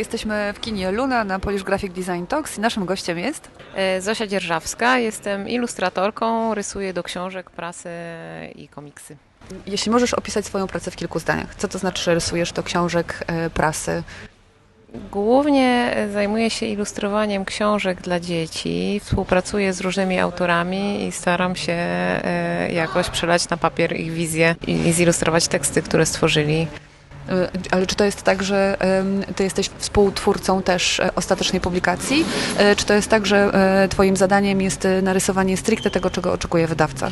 Jesteśmy w kinie Luna na Polish Graphic Design Talks i naszym gościem jest E, Zosia Dzierżawska, jestem ilustratorką, rysuję do książek, prasy i komiksy. Jeśli możesz opisać swoją pracę w kilku zdaniach. Co to znaczy, że rysujesz do książek, e, prasy? Głównie e, zajmuję się ilustrowaniem książek dla dzieci, współpracuję z różnymi autorami i staram się jakoś przelać na papier ich wizję i zilustrować teksty, które stworzyli. E, Ale czy to jest tak, że ty jesteś współtwórcą też e, ostatecznej publikacji? E, Czy to jest tak, że twoim zadaniem jest narysowanie stricte tego, czego oczekuje wydawca?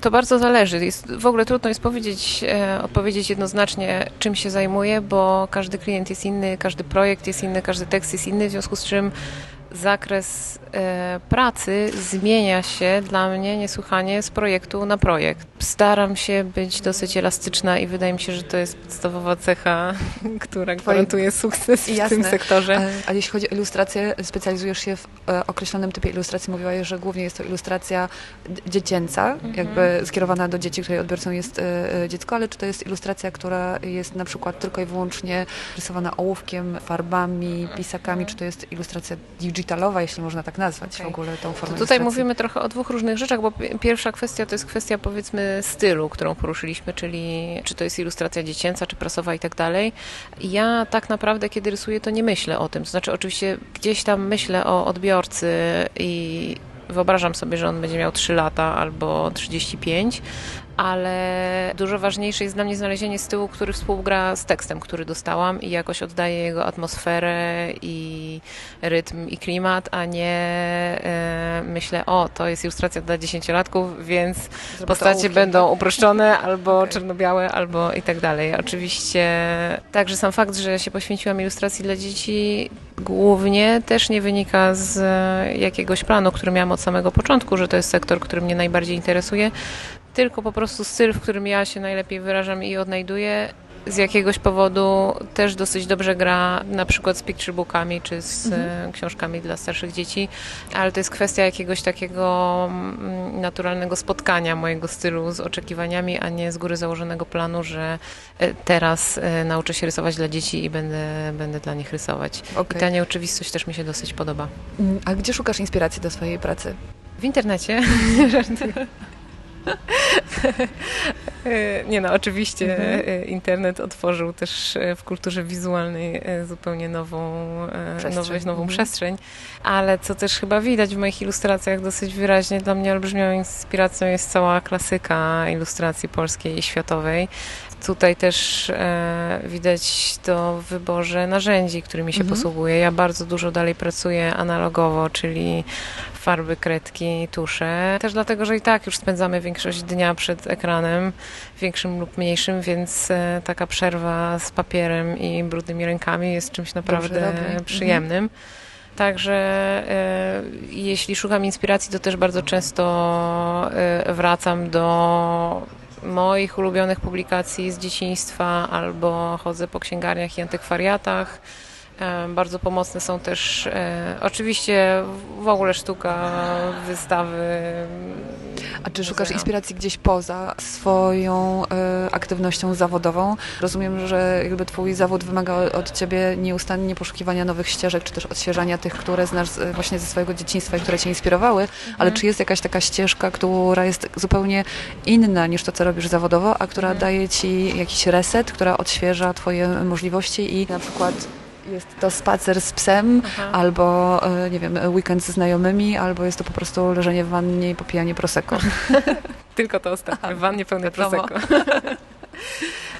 To bardzo zależy. Jest, w ogóle trudno jest powiedzieć, e, odpowiedzieć jednoznacznie, czym się zajmuję, bo każdy klient jest inny, każdy projekt jest inny, każdy tekst jest inny, w związku z czym zakres e, pracy zmienia się dla mnie niesłychanie z projektu na projekt. Staram się być dosyć elastyczna i wydaje mi się, że to jest podstawowa cecha, która gwarantuje sukces w Jasne. tym sektorze. E, A jeśli chodzi o ilustrację, specjalizujesz się w e, określonym typie ilustracji. Mówiłaś, że głównie jest to ilustracja dziecięca, Mhm. jakby skierowana do dzieci, której odbiorcą jest e, dziecko, ale czy to jest ilustracja, która jest na przykład tylko i wyłącznie rysowana ołówkiem, farbami, pisakami, czy to jest ilustracja digitalowa, jeśli można tak nazwać Okej. w ogóle tą formę To tutaj mówimy trochę o dwóch różnych rzeczach, bo pi- pierwsza kwestia to jest kwestia powiedzmy stylu, którą poruszyliśmy, czyli czy to jest ilustracja dziecięca, czy prasowa i tak dalej. Ja tak naprawdę, kiedy rysuję, to nie myślę o tym. To znaczy, oczywiście gdzieś tam myślę o odbiorcy i wyobrażam sobie, że on będzie miał 3 lata albo 35, ale dużo ważniejsze jest dla mnie znalezienie stylu, który współgra z tekstem, który dostałam i jakoś oddaje jego atmosferę i rytm i klimat, a nie e, myślę, o, to jest ilustracja dla dziesięciolatków, więc Zrobię postacie będą uproszczone albo Okej. czarno-białe, albo i tak dalej. Oczywiście także sam fakt, że się poświęciłam ilustracji dla dzieci głównie też nie wynika z jakiegoś planu, który miałam od samego początku, że to jest sektor, który mnie najbardziej interesuje, tylko po prostu styl, w którym ja się najlepiej wyrażam i odnajduję. Z jakiegoś powodu też dosyć dobrze gra na przykład z picture bookami czy z e, książkami dla starszych dzieci, ale to jest kwestia jakiegoś takiego mm, naturalnego spotkania mojego stylu z oczekiwaniami, a nie z góry założonego planu, że e, teraz e, nauczę się rysować dla dzieci i będę, będę dla nich rysować. I Okej. ta nieoczywistość też mi się dosyć podoba. Mm, A gdzie szukasz inspiracji do swojej pracy? W internecie. E, Nie no, oczywiście Mhm. e, internet otworzył też e, w kulturze wizualnej zupełnie nową, Przestrzeń. nowość, nową Mhm. przestrzeń, ale co też chyba widać w moich ilustracjach dosyć wyraźnie, dla mnie olbrzymią inspiracją jest cała klasyka ilustracji polskiej i światowej. Tutaj też widać to w wyborze narzędzi, którymi się Mhm. posługuję. Ja bardzo dużo dalej pracuję analogowo, czyli farby, kredki, tusze. Też dlatego, że i tak już spędzamy większość dnia przed ekranem, większym lub mniejszym, więc e, taka przerwa z papierem i brudnymi rękami jest czymś naprawdę. Mhm. przyjemnym. Także e, jeśli szukam inspiracji, to też bardzo często e, wracam do moich ulubionych publikacji z dzieciństwa albo chodzę po księgarniach i antykwariatach. E, Bardzo pomocne są też e, oczywiście w ogóle sztuka, wystawy. A czy szukasz inspiracji gdzieś poza swoją e, aktywnością zawodową? Rozumiem, że jakby twój zawód wymaga od ciebie nieustannie poszukiwania nowych ścieżek, czy też odświeżania tych, które znasz właśnie ze swojego dzieciństwa i które cię inspirowały, ale czy jest jakaś taka ścieżka, która jest zupełnie inna niż to, co robisz zawodowo, a która daje ci jakiś reset, która odświeża twoje możliwości i na przykład jest to spacer z psem, Aha. albo, e, nie wiem, weekend ze znajomymi, albo jest to po prostu leżenie w wannie i popijanie prosecco. Tylko to ostatnie, w wannie wiadomo. prosecco.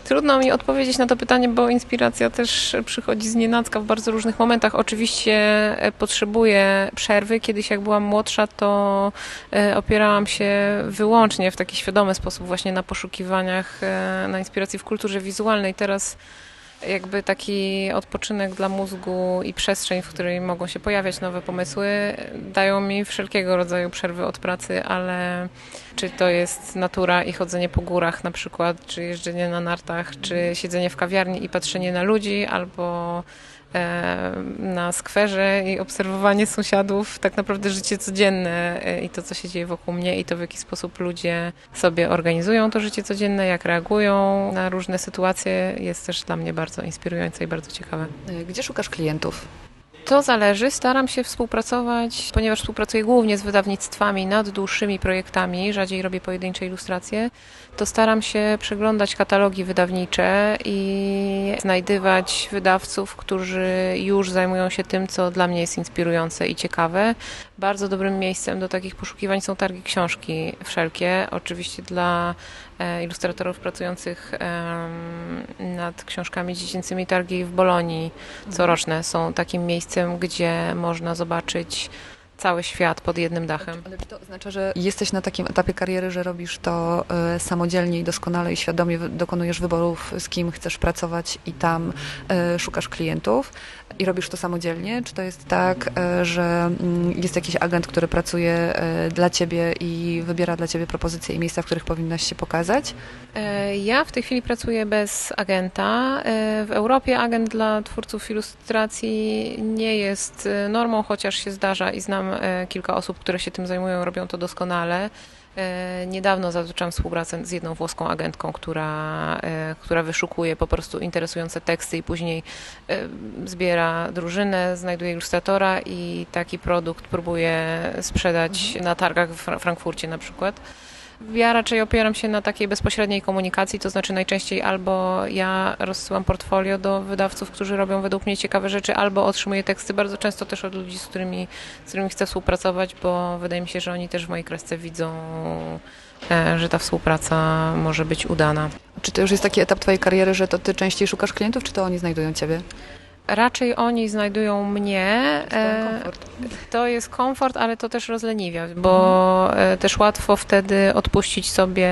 Trudno mi odpowiedzieć na to pytanie, bo inspiracja też przychodzi z nienacka w bardzo różnych momentach. Oczywiście e, potrzebuję przerwy. Kiedyś jak byłam młodsza, to e, opierałam się wyłącznie w taki świadomy sposób właśnie na poszukiwaniach, na inspiracji w kulturze wizualnej. Teraz jakby taki odpoczynek dla mózgu i przestrzeń, w której mogą się pojawiać nowe pomysły, dają mi wszelkiego rodzaju przerwy od pracy, ale czy to jest natura i chodzenie po górach na przykład, czy jeżdżenie na nartach, czy siedzenie w kawiarni i patrzenie na ludzi, albo na skwerze i obserwowanie sąsiadów, tak naprawdę życie codzienne e, i to, co się dzieje wokół mnie i to, w jaki sposób ludzie sobie organizują to życie codzienne, jak reagują na różne sytuacje, jest też dla mnie bardzo inspirujące i bardzo ciekawe. E, Gdzie szukasz klientów? To zależy. Staram się współpracować, ponieważ współpracuję głównie z wydawnictwami nad dłuższymi projektami, rzadziej robię pojedyncze ilustracje, to staram się przeglądać katalogi wydawnicze i znajdywać wydawców, którzy już zajmują się tym, co dla mnie jest inspirujące i ciekawe. Bardzo dobrym miejscem do takich poszukiwań są targi książki wszelkie. Oczywiście dla ilustratorów pracujących nad książkami dziecięcymi targi w Bolonii. Coroczne są takim miejscem, gdzie można zobaczyć cały świat pod jednym dachem. Ale czy to oznacza, że jesteś na takim etapie kariery, że robisz to e, samodzielnie i doskonale i świadomie dokonujesz wyborów, z kim chcesz pracować i tam e, szukasz klientów i robisz to samodzielnie? Czy to jest tak, e, że mm, jest jakiś agent, który pracuje dla ciebie i wybiera dla ciebie propozycje i miejsca, w których powinnaś się pokazać? Ja w tej chwili pracuję bez agenta. W Europie agent dla twórców ilustracji nie jest normą, chociaż się zdarza i znam e, kilka osób, które się tym zajmują, robią to doskonale. E, Niedawno zacząłem współpracę z jedną włoską agentką, która, e, która wyszukuje po prostu interesujące teksty i później zbiera drużynę, znajduje ilustratora i taki produkt próbuje sprzedać na targach w Fra- Frankfurcie na przykład. Ja raczej opieram się na takiej bezpośredniej komunikacji, to znaczy najczęściej albo ja rozsyłam portfolio do wydawców, którzy robią według mnie ciekawe rzeczy, albo otrzymuję teksty bardzo często też od ludzi, z którymi, z którymi chcę współpracować, bo wydaje mi się, że oni też w mojej kresce widzą, e, że ta współpraca może być udana. Czy to już jest taki etap twojej kariery, że to ty częściej szukasz klientów, czy to oni znajdują ciebie? Raczej oni znajdują mnie. To e, komfort. To jest komfort, ale to też rozleniwia, bo e, też łatwo wtedy odpuścić sobie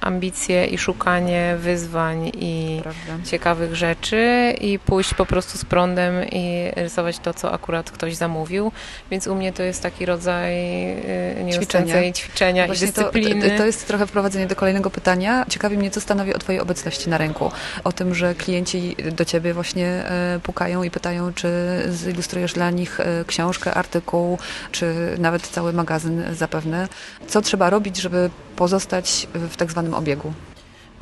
ambicje i szukanie wyzwań i Prawda. ciekawych rzeczy i pójść po prostu z prądem i rysować to, co akurat ktoś zamówił. Więc u mnie to jest taki rodzaj e, nieustannej ćwiczenia i dyscypliny. To, to jest trochę wprowadzenie do kolejnego pytania. Ciekawi mnie, co stanowi o Twojej obecności na rynku. O tym, że klienci do Ciebie właśnie pukają i pytają, czy zilustrujesz dla nich e, książkę, artykuł, czy nawet cały magazyn zapewne. Co trzeba robić, żeby pozostać w tak zwanym obiegu?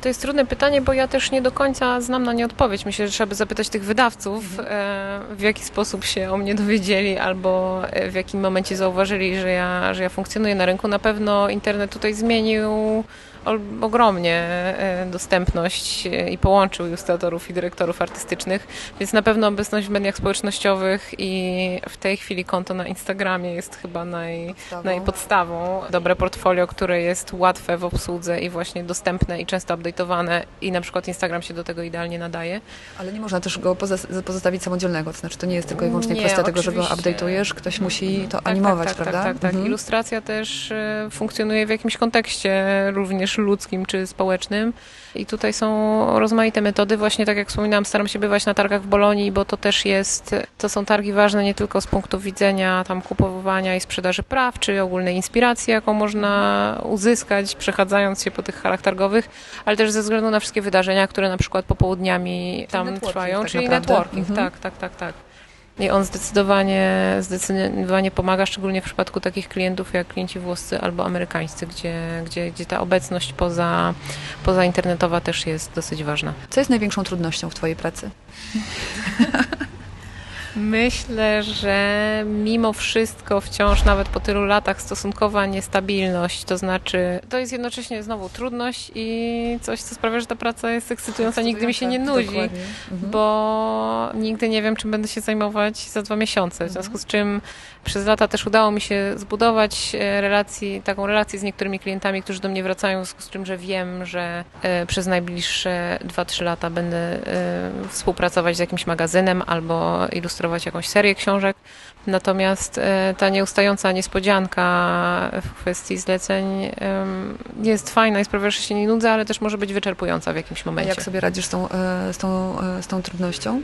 To jest trudne pytanie, bo ja też nie do końca znam na nie odpowiedź. Myślę, że trzeba by zapytać tych wydawców, e, w jaki sposób się o mnie dowiedzieli albo e, w jakim momencie zauważyli, że ja, że ja funkcjonuję na rynku. Na pewno internet tutaj zmienił ogromnie e, dostępność i połączył ilustratorów i dyrektorów artystycznych, więc na pewno obecność w mediach społecznościowych i w tej chwili konto na Instagramie jest chyba naj, najpodstawą. Dobre portfolio, które jest łatwe w obsłudze i właśnie dostępne i często i na przykład Instagram się do tego idealnie nadaje. Ale nie można też go pozostawić samodzielnego, to znaczy to nie jest tylko i wyłącznie Nie, kwestia tego, że go oczywiście. update'ujesz, ktoś musi to Tak, animować, tak, tak, prawda? Tak, tak, tak. Mhm. Ilustracja też e, funkcjonuje w jakimś kontekście również ludzkim czy społecznym. I tutaj są rozmaite metody. Właśnie tak jak wspominałam, staram się bywać na targach w Bolonii, bo to też jest, to są targi ważne nie tylko z punktu widzenia tam kupowania i sprzedaży praw, czy ogólnej inspiracji, jaką można uzyskać przechadzając się po tych halach targowych, ale też ze względu na wszystkie wydarzenia, które na przykład popołudniami tam trwają, tak czyli naprawdę. networking. Mhm. Tak, tak, tak, tak. I on zdecydowanie, zdecydowanie pomaga, szczególnie w przypadku takich klientów jak klienci włoscy albo amerykańscy, gdzie, gdzie, gdzie ta obecność poza, pozainternetowa też jest dosyć ważna. Co jest największą trudnością w Twojej pracy? Myślę, że mimo wszystko wciąż nawet po tylu latach stosunkowa niestabilność, to znaczy to jest jednocześnie znowu trudność i coś, co sprawia, że ta praca jest ekscytująca, nigdy mi się nie nudzi. Dokładnie. Mhm. bo nigdy nie wiem, czym będę się zajmować za dwa miesiące. W związku z czym przez lata też udało mi się zbudować e, relacji, taką relację z niektórymi klientami, którzy do mnie wracają, w związku z czym, że wiem, że e, przez najbliższe 2-3 lata będę e, współpracować z jakimś magazynem albo ilustrować jakąś serię książek. Natomiast ta nieustająca niespodzianka w kwestii zleceń jest fajna i sprawia, że się nie nudzę, ale też może być wyczerpująca w jakimś A momencie. jak sobie radzisz z tą, z tą, z tą trudnością?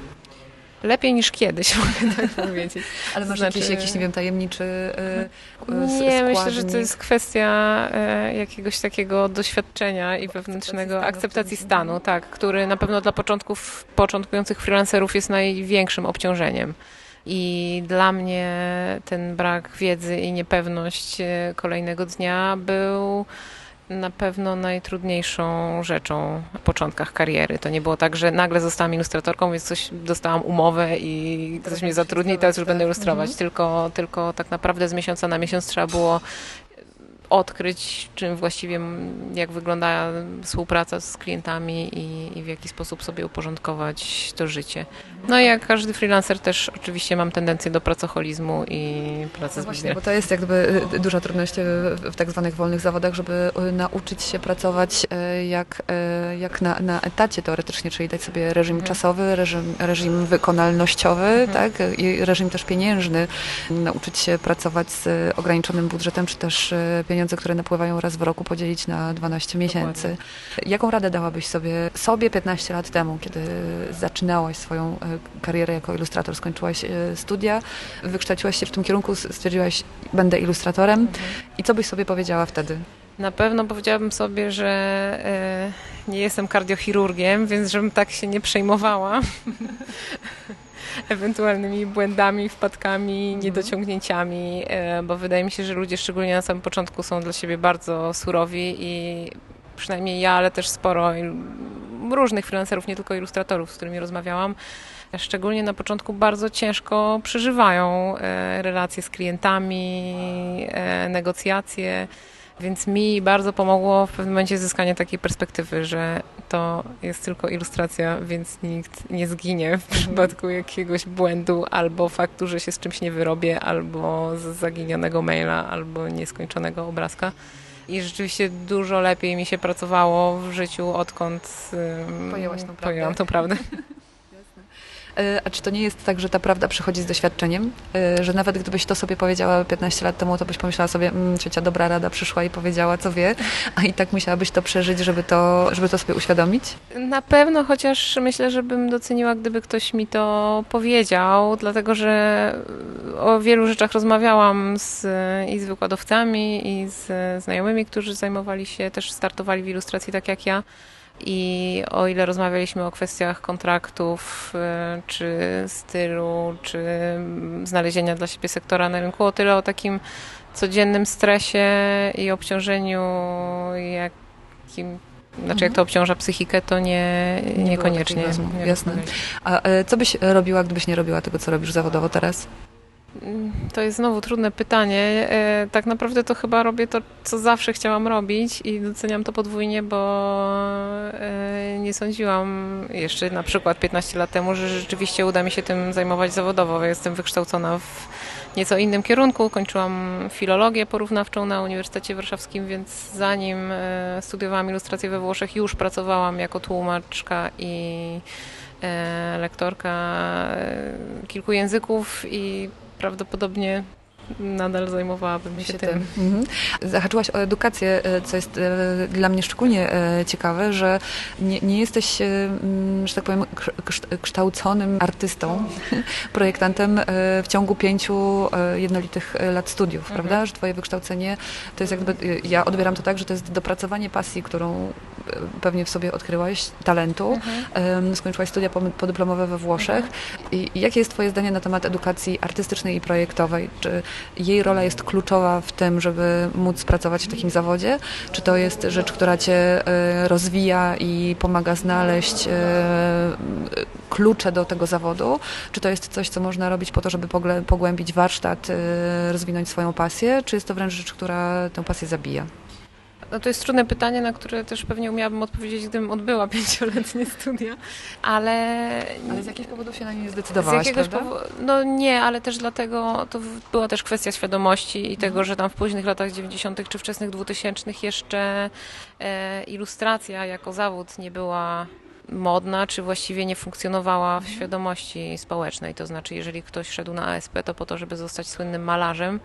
Lepiej niż kiedyś, mogę tak powiedzieć. Ale masz Znaczy- jakiś, jakiś, nie wiem, tajemniczy y, y, Nie, myślę, że składnik? to jest kwestia e, jakiegoś takiego doświadczenia i wewnętrznego akceptacji stanu, tak, który na pewno dla początków, początkujących freelancerów jest największym obciążeniem. I dla mnie ten brak wiedzy i niepewność kolejnego dnia był na pewno najtrudniejszą rzeczą w początkach kariery. To nie było tak, że nagle zostałam ilustratorką, więc coś dostałam umowę i ktoś mnie musisz zatrudni i teraz już będę tak. ilustrować. Mhm. Tylko, tylko tak naprawdę z miesiąca na miesiąc trzeba było odkryć, czym właściwie, jak wygląda współpraca z klientami i, i w jaki sposób sobie uporządkować to życie. No i jak każdy freelancer też oczywiście mam tendencję do pracoholizmu i pracy No z biznesem. bo to jest jakby y, duża trudność y, w tak zwanych wolnych zawodach, żeby y, nauczyć się pracować y, jak, y, jak na, na etacie teoretycznie, czyli dać sobie reżim Mhm. czasowy, reżim, reżim wykonalnościowy, Mhm. tak, i reżim też pieniężny, nauczyć się pracować z ograniczonym budżetem, czy też y, pieniądze, które napływają raz w roku podzielić na 12 miesięcy. Jaką radę dałabyś sobie, sobie 15 lat temu, kiedy zaczynałaś swoją y, karierę jako ilustrator, skończyłaś y, studia, wykształciłaś się w tym kierunku, stwierdziłaś, będę ilustratorem Mhm. i co byś sobie powiedziała wtedy? Na pewno powiedziałabym sobie, że e, nie jestem kardiochirurgiem, więc żebym tak się nie przejmowała ewentualnymi błędami, wpadkami, niedociągnięciami, e, bo wydaje mi się, że ludzie szczególnie na samym początku są dla siebie bardzo surowi i przynajmniej ja, ale też sporo różnych freelancerów, nie tylko ilustratorów, z którymi rozmawiałam, szczególnie na początku bardzo ciężko przeżywają e, relacje z klientami, e, negocjacje. Więc mi bardzo pomogło w pewnym momencie zyskanie takiej perspektywy, że to jest tylko ilustracja, więc nikt nie zginie w przypadku jakiegoś błędu albo faktu, że się z czymś nie wyrobię, albo z zaginionego maila, albo nieskończonego obrazka. I rzeczywiście dużo lepiej mi się pracowało w życiu, odkąd prawdę. pojęłam tą prawdę. E, A czy to nie jest tak, że ta prawda przychodzi z doświadczeniem? E, Że nawet gdybyś to sobie powiedziała 15 lat temu, to byś pomyślała sobie, mmm, trzecia dobra rada przyszła i powiedziała, co wie, a i tak musiałabyś to przeżyć, żeby to, żeby to sobie uświadomić? Na pewno, chociaż myślę, że bym doceniła, gdyby ktoś mi to powiedział, dlatego że o wielu rzeczach rozmawiałam z, i z wykładowcami, i z znajomymi, którzy zajmowali się, też startowali w ilustracji tak jak ja. I o ile rozmawialiśmy o kwestiach kontraktów, y, czy stylu, czy znalezienia dla siebie sektora na rynku, o tyle o takim codziennym stresie i obciążeniu, jakim znaczy, jak to obciąża psychikę, to nie, Nie niekoniecznie. nie jasne. A e, co byś robiła, gdybyś nie robiła tego, co robisz zawodowo teraz? To jest znowu trudne pytanie. E, Tak naprawdę to chyba robię to, co zawsze chciałam robić i doceniam to podwójnie, bo e, nie sądziłam jeszcze na przykład 15 lat temu, że rzeczywiście uda mi się tym zajmować zawodowo. Jestem wykształcona w nieco innym kierunku. Kończyłam filologię porównawczą na Uniwersytecie Warszawskim, więc zanim e, studiowałam ilustrację we Włoszech, już pracowałam jako tłumaczka i lektorka kilku języków i prawdopodobnie nadal zajmowałabym się, tym. Mhm. Zahaczyłaś o edukację, co jest e, dla mnie szczególnie e, ciekawe, że nie, nie jesteś, e, że tak powiem, kształconym artystą, projektantem w ciągu pięciu jednolitych lat studiów, Mhm. prawda? Że twoje wykształcenie to jest jakby, ja odbieram to tak, że to jest dopracowanie pasji, którą pewnie w sobie odkryłaś, talentu. Mhm. Skończyłaś studia podyplomowe we Włoszech. I i jakie jest Twoje zdanie na temat edukacji artystycznej i projektowej? Czy jej rola jest kluczowa w tym, żeby móc pracować w takim zawodzie? Czy to jest rzecz, która Cię e, rozwija i pomaga znaleźć e, klucze do tego zawodu? Czy to jest coś, co można robić po to, żeby pogłębić warsztat, e, rozwinąć swoją pasję? Czy jest to wręcz rzecz, która tę pasję zabija? No to jest trudne pytanie, na które też pewnie umiałabym odpowiedzieć, gdybym odbyła pięcioletnie studia, ale... Ale z jakiegoś powodu się na nie nie Z zdecydowałaś, jakiegoś powodu, no nie, ale też dlatego to była też kwestia świadomości i tego, że tam w późnych latach 90. czy wczesnych 2000 jeszcze e, ilustracja jako zawód nie była modna, czy właściwie nie funkcjonowała w świadomości społecznej. To znaczy, jeżeli ktoś szedł na ASP, to po to, żeby zostać słynnym malarzem,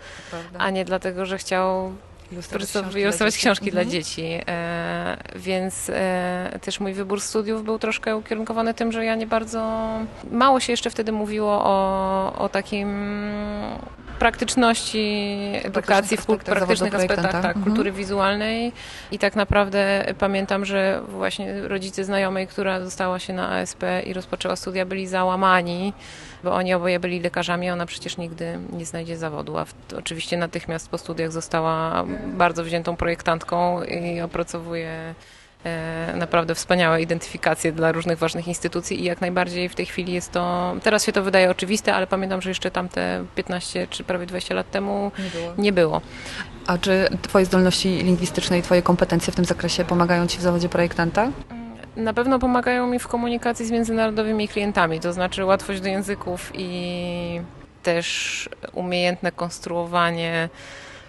a nie dlatego, że chciał Ilustrować ilustrować dla książki dzieci. dla Mhm. dzieci. E, więc e, też mój wybór studiów był troszkę ukierunkowany tym, że ja nie bardzo. Mało się jeszcze wtedy mówiło o, o takim praktyczności edukacji, w aspektach praktycznych aspektach tak, Mhm. kultury wizualnej i tak naprawdę pamiętam, że właśnie rodzice znajomej, która dostała się na ASP i rozpoczęła studia, byli załamani, bo oni oboje byli lekarzami, ona przecież nigdy nie znajdzie zawodu, a w, oczywiście natychmiast po studiach została bardzo wziętą projektantką i opracowuje e, naprawdę wspaniałe identyfikacje dla różnych ważnych instytucji i jak najbardziej w tej chwili jest to, teraz się to wydaje oczywiste, ale pamiętam, że jeszcze tamte 15 czy prawie 20 lat temu Nie było. nie było. A czy Twoje zdolności lingwistyczne i Twoje kompetencje w tym zakresie pomagają Ci w zawodzie projektanta? Na pewno pomagają mi w komunikacji z międzynarodowymi klientami, to znaczy łatwość do języków i też umiejętne konstruowanie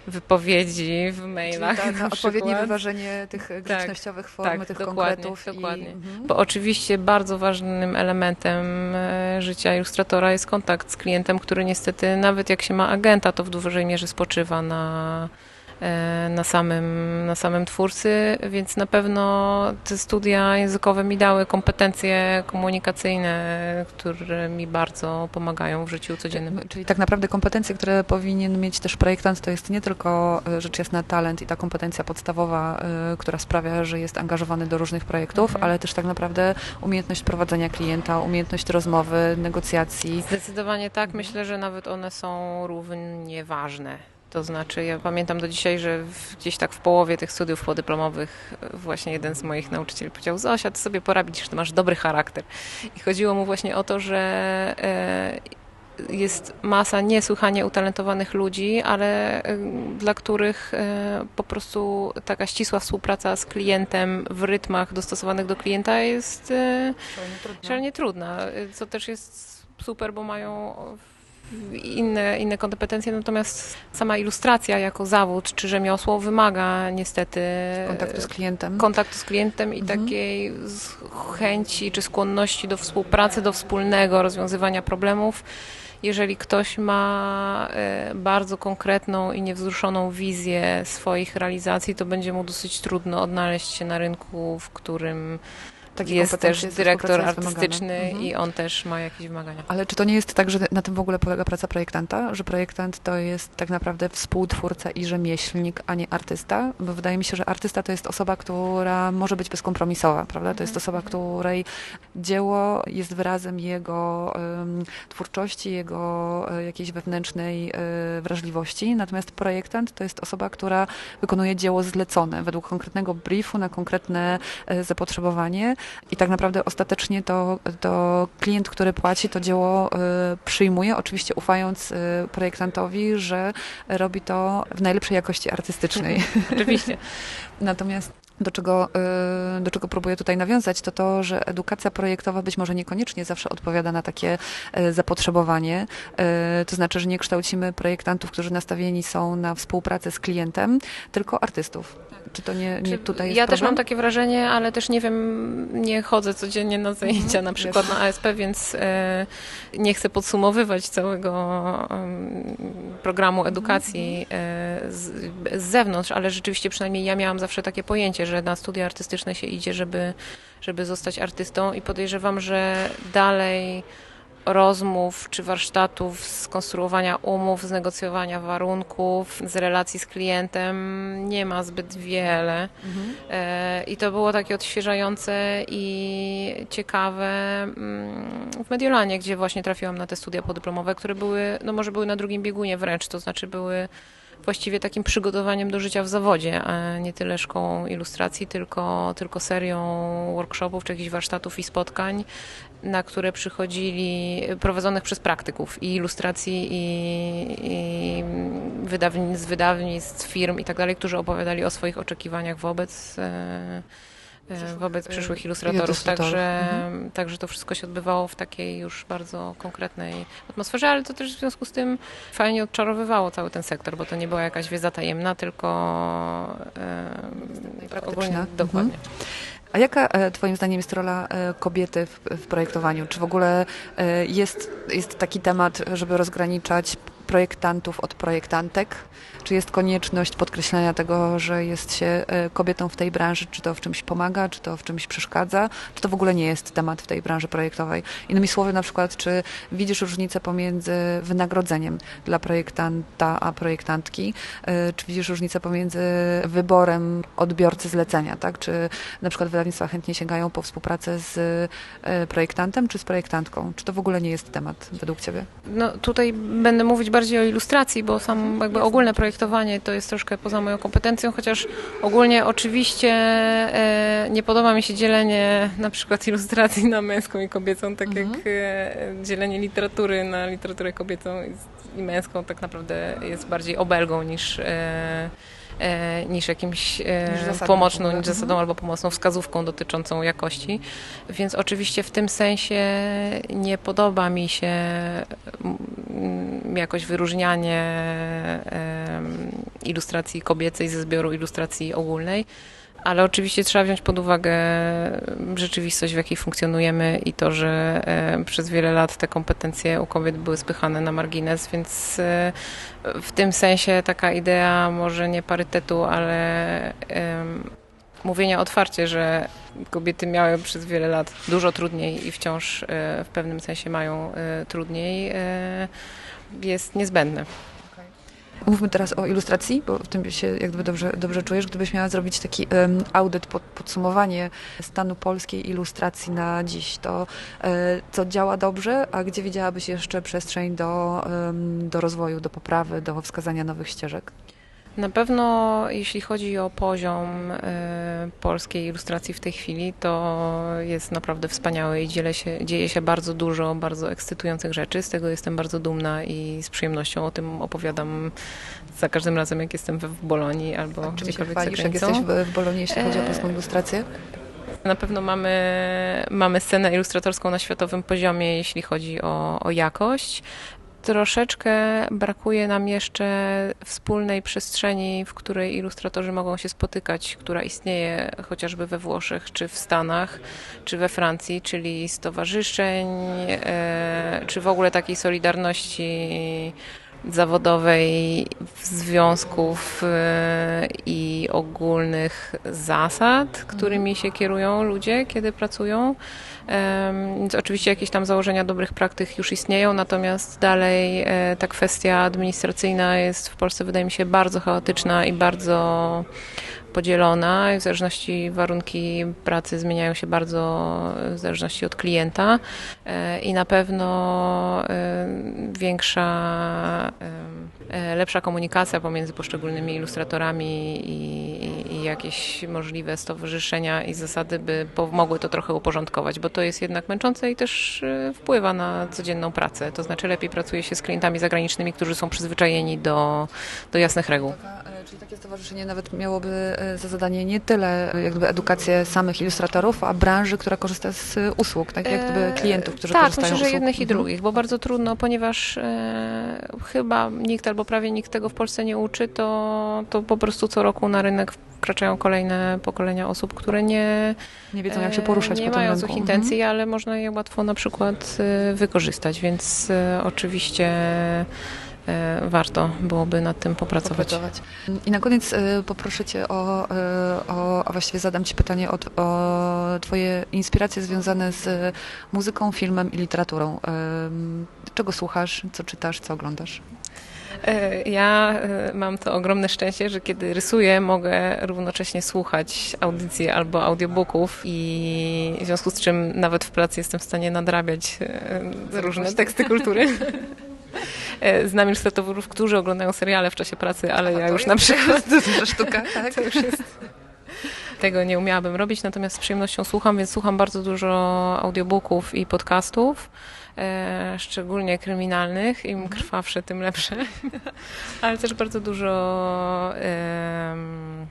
wypowiedzi w mailach. Czyli ta, na odpowiednie przykład. wyważenie tych grzecznościowych form, tak, tych dokładnie, konkretów. dokładnie. I, mhm. Bo oczywiście bardzo ważnym elementem e, życia ilustratora jest kontakt z klientem, który niestety nawet jak się ma agenta, to w dużej mierze spoczywa na, na, samym, na samym twórcy, więc na pewno te studia językowe mi dały kompetencje komunikacyjne, które mi bardzo pomagają w życiu codziennym. Czyli tak naprawdę kompetencje, które powinien mieć też projektant, to jest nie tylko e, rzecz jasna talent i ta kompetencja podstawowa, e, która sprawia, że jest angażowany do różnych projektów, Mhm. ale też tak naprawdę umiejętność prowadzenia klienta, umiejętność rozmowy, negocjacji. Zdecydowanie tak. Myślę, że nawet one są równie ważne. To znaczy, ja pamiętam do dzisiaj, że w, gdzieś tak w połowie tych studiów podyplomowych e, właśnie jeden z moich nauczycieli powiedział Zosia, ty sobie porabisz, że ty masz dobry charakter. I chodziło mu właśnie o to, że e, jest masa niesłychanie utalentowanych ludzi, ale dla których e, po prostu taka ścisła współpraca z klientem w rytmach dostosowanych do klienta jest e, szalenie trudna, co też jest super, bo mają inne, inne kompetencje, natomiast sama ilustracja jako zawód czy rzemiosło wymaga niestety kontaktu z klientem. kontaktu z klientem i Mhm. takiej chęci czy skłonności do współpracy, do wspólnego rozwiązywania problemów. Jeżeli ktoś ma e, bardzo konkretną i niewzruszoną wizję swoich realizacji, to będzie mu dosyć trudno odnaleźć się na rynku, w którym Takie jest też dyrektor artystyczny. Mhm. i on też ma jakieś wymagania. Ale czy to nie jest tak, że na tym w ogóle polega praca projektanta? Że projektant to jest tak naprawdę współtwórca i rzemieślnik, a nie artysta? Bo wydaje mi się, że artysta to jest osoba, która może być bezkompromisowa, prawda? To jest osoba, której dzieło jest wyrazem jego em, twórczości, jego e, jakiejś wewnętrznej e, wrażliwości. Natomiast projektant to jest osoba, która wykonuje dzieło zlecone według konkretnego briefu na konkretne e, zapotrzebowanie i tak naprawdę ostatecznie to, to klient, który płaci, to dzieło y, przyjmuje, oczywiście ufając y, projektantowi, że robi to w najlepszej jakości artystycznej. Oczywiście. Natomiast do czego, y, do czego próbuję tutaj nawiązać, to to, że edukacja projektowa być może niekoniecznie zawsze odpowiada na takie y, zapotrzebowanie. Y, To znaczy, że nie kształcimy projektantów, którzy nastawieni są na współpracę z klientem, tylko artystów. Czy to nie, nie tutaj jest ja też problem? mam takie wrażenie, ale też nie wiem, nie chodzę codziennie na zajęcia, Mhm, na przykład na ASP, więc nie chcę podsumowywać całego programu edukacji e, z, z zewnątrz, ale rzeczywiście przynajmniej ja miałam zawsze takie pojęcie, że na studia artystyczne się idzie, żeby, żeby zostać artystą i podejrzewam, że dalej rozmów czy warsztatów, z konstruowania umów, z negocjowania warunków, z relacji z klientem nie ma zbyt wiele. Mhm. E, I to było takie odświeżające i ciekawe mm, w Mediolanie, gdzie właśnie trafiłam na te studia podyplomowe, które były, no może były na drugim biegunie wręcz, to znaczy były właściwie takim przygotowaniem do życia w zawodzie, a nie tyle szkołą ilustracji, tylko, tylko serią workshopów czy jakichś warsztatów i spotkań, na które przychodzili prowadzonych przez praktyków i ilustracji i, i wydawni, z wydawnictw, firm i tak dalej, którzy opowiadali o swoich oczekiwaniach wobec e, wobec przyszłych ilustratorów. Także, Mhm. także to wszystko się odbywało w takiej już bardzo konkretnej atmosferze, ale to też w związku z tym fajnie odczarowywało cały ten sektor, bo to nie była jakaś wiedza tajemna, tylko e, ogólnie Mhm. dokładnie. A jaka e, Twoim zdaniem jest rola e, kobiety w, w projektowaniu? Czy w ogóle e, jest, jest taki temat, żeby rozgraniczać projektantów od projektantek? Czy jest konieczność podkreślania tego, że jest się e, kobietą w tej branży? Czy to w czymś pomaga, czy to w czymś przeszkadza? Czy to w ogóle nie jest temat w tej branży projektowej? Innymi słowy, na przykład, czy widzisz różnicę pomiędzy wynagrodzeniem dla projektanta a projektantki? E, Czy widzisz różnicę pomiędzy wyborem odbiorcy zlecenia, tak? Czy na przykład wydawnictwa chętnie sięgają po współpracę z e, projektantem czy z projektantką? Czy to w ogóle nie jest temat według Ciebie? No tutaj będę mówić bardziej o ilustracji, bo sam jakby ogólne projektowanie to jest troszkę poza moją kompetencją, chociaż ogólnie oczywiście e, nie podoba mi się dzielenie na przykład ilustracji na męską i kobiecą, tak Mhm. jak e, dzielenie literatury na literaturę kobiecą i, męską tak naprawdę jest bardziej obelgą niż e, niż jakimś e, Niż pomocną, niż zasadą albo pomocną wskazówką dotyczącą jakości. Więc oczywiście w tym sensie nie podoba mi się mm, jakoś wyróżnianie ilustracji kobiecej ze zbioru ilustracji ogólnej. Ale oczywiście trzeba wziąć pod uwagę rzeczywistość, w jakiej funkcjonujemy i to, że e, przez wiele lat te kompetencje u kobiet były spychane na margines, więc e, w tym sensie taka idea może nie parytetu, ale mówienia otwarcie, że kobiety miały przez wiele lat dużo trudniej i wciąż e, w pewnym sensie mają trudniej, jest niezbędne. Mówmy teraz o ilustracji, bo w tym się jak gdyby dobrze, dobrze czujesz. Gdybyś miała zrobić taki em, audyt, pod, podsumowanie stanu polskiej ilustracji na dziś, to e, co działa dobrze, a gdzie widziałabyś jeszcze przestrzeń do, em, do rozwoju, do poprawy, do wskazania nowych ścieżek? Na pewno jeśli chodzi o poziom e, polskiej ilustracji w tej chwili, to jest naprawdę wspaniały i dzieje się, dzieje się bardzo dużo bardzo ekscytujących rzeczy. Z tego jestem bardzo dumna i z przyjemnością o tym opowiadam za każdym razem, jak jestem w Bolonii albo Czym się gdziekolwiek za chwalisz, jak jesteś w, w Bolonii, jeśli chodzi o E, polską ilustrację? Na pewno mamy, mamy scenę ilustratorską na światowym poziomie, jeśli chodzi o, o jakość. Troszeczkę brakuje nam jeszcze wspólnej przestrzeni, w której ilustratorzy mogą się spotykać, która istnieje chociażby we Włoszech, czy w Stanach, czy we Francji, czyli stowarzyszeń, e, czy w ogóle takiej solidarności zawodowej, związków e, i ogólnych zasad, którymi się kierują ludzie, kiedy pracują. Więc oczywiście jakieś tam założenia dobrych praktyk już istnieją, natomiast dalej e, ta kwestia administracyjna jest w Polsce, wydaje mi się, bardzo chaotyczna i bardzo podzielona. W zależności warunki pracy zmieniają się bardzo w zależności od klienta e, i na pewno e, większa, e, lepsza komunikacja pomiędzy poszczególnymi ilustratorami i, i, jakieś możliwe stowarzyszenia i zasady by mogły to trochę uporządkować, bo to jest jednak męczące i też e, wpływa na codzienną pracę. To znaczy lepiej pracuje się z klientami zagranicznymi, którzy są przyzwyczajeni do, do jasnych reguł. Taka, e, czyli takie stowarzyszenie nawet miałoby e, za zadanie nie tyle e, jak gdyby edukację samych ilustratorów, a branży, która korzysta z e, usług, tak jak gdyby klientów, którzy tak, korzystają myślę, z że usług. jednych i Mhm. drugich, bo bardzo trudno, ponieważ e, chyba nikt albo prawie nikt tego w Polsce nie uczy, to, to po prostu co roku na rynek wkraczają kolejne pokolenia osób, które nie, Nie wiedzą, jak się poruszać e, nie po tym mają rynku. złych Mhm. intencji, ale można je łatwo na przykład e, wykorzystać, więc e, oczywiście warto byłoby nad tym popracować. popracować. I na koniec poproszę Cię o, o, a właściwie zadam Ci pytanie o, o Twoje inspiracje związane z muzyką, filmem i literaturą. Czego słuchasz, co czytasz, co oglądasz? E, Ja e, mam to ogromne szczęście, że kiedy rysuję, mogę równocześnie słuchać audycji albo audiobooków i w związku z czym nawet w pracy jestem w stanie nadrabiać e, różne teksty kultury. Znam ilustratorów, którzy oglądają seriale w czasie pracy, ale ja już na przykład To duża sztuka, tak? to już jest. Tego nie umiałabym robić, natomiast z przyjemnością słucham, więc słucham bardzo dużo audiobooków i podcastów, szczególnie kryminalnych. Im krwawsze, tym lepsze. Ale też bardzo dużo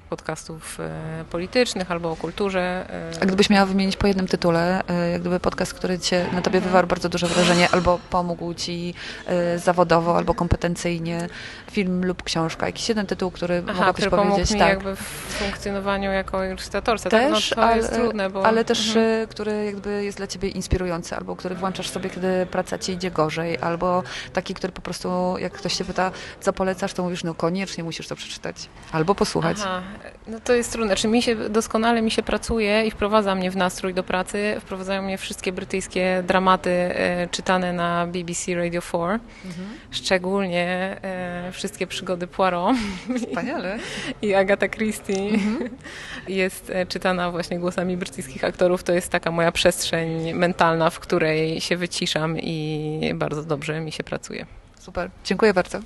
podcastów e, politycznych albo o kulturze. e, A gdybyś miała wymienić po jednym tytule, jak gdyby podcast, który cię, na tobie wywarł bardzo duże wrażenie, albo pomógł ci zawodowo, albo kompetencyjnie, film lub książka, jakiś jeden tytuł, który Aha, mogłabyś który powiedzieć, mi tak. jakby w funkcjonowaniu jako ilustratorce. Też, tak? no, to ale, jest trudne, bo... ale też, Mhm. który jakby jest dla ciebie inspirujący, albo który włączasz sobie, kiedy praca ci idzie gorzej, albo taki, który po prostu, jak ktoś się pyta, co polecasz, to mówisz, no koniecznie musisz to przeczytać, albo posłuchać. Aha, no to jest trudne. Czy mi się doskonale mi się pracuje i wprowadza mnie w nastrój do pracy. Wprowadzają mnie wszystkie brytyjskie dramaty e, czytane na BBC Radio 4. Mhm. Szczególnie e, wszystkie przygody Poirot Wspaniale. i Agatha Christie Mhm. jest e, czytana właśnie głosami brytyjskich aktorów. To jest taka moja przestrzeń mentalna, w której się wyciszam i bardzo dobrze mi się pracuje. Super. Dziękuję bardzo.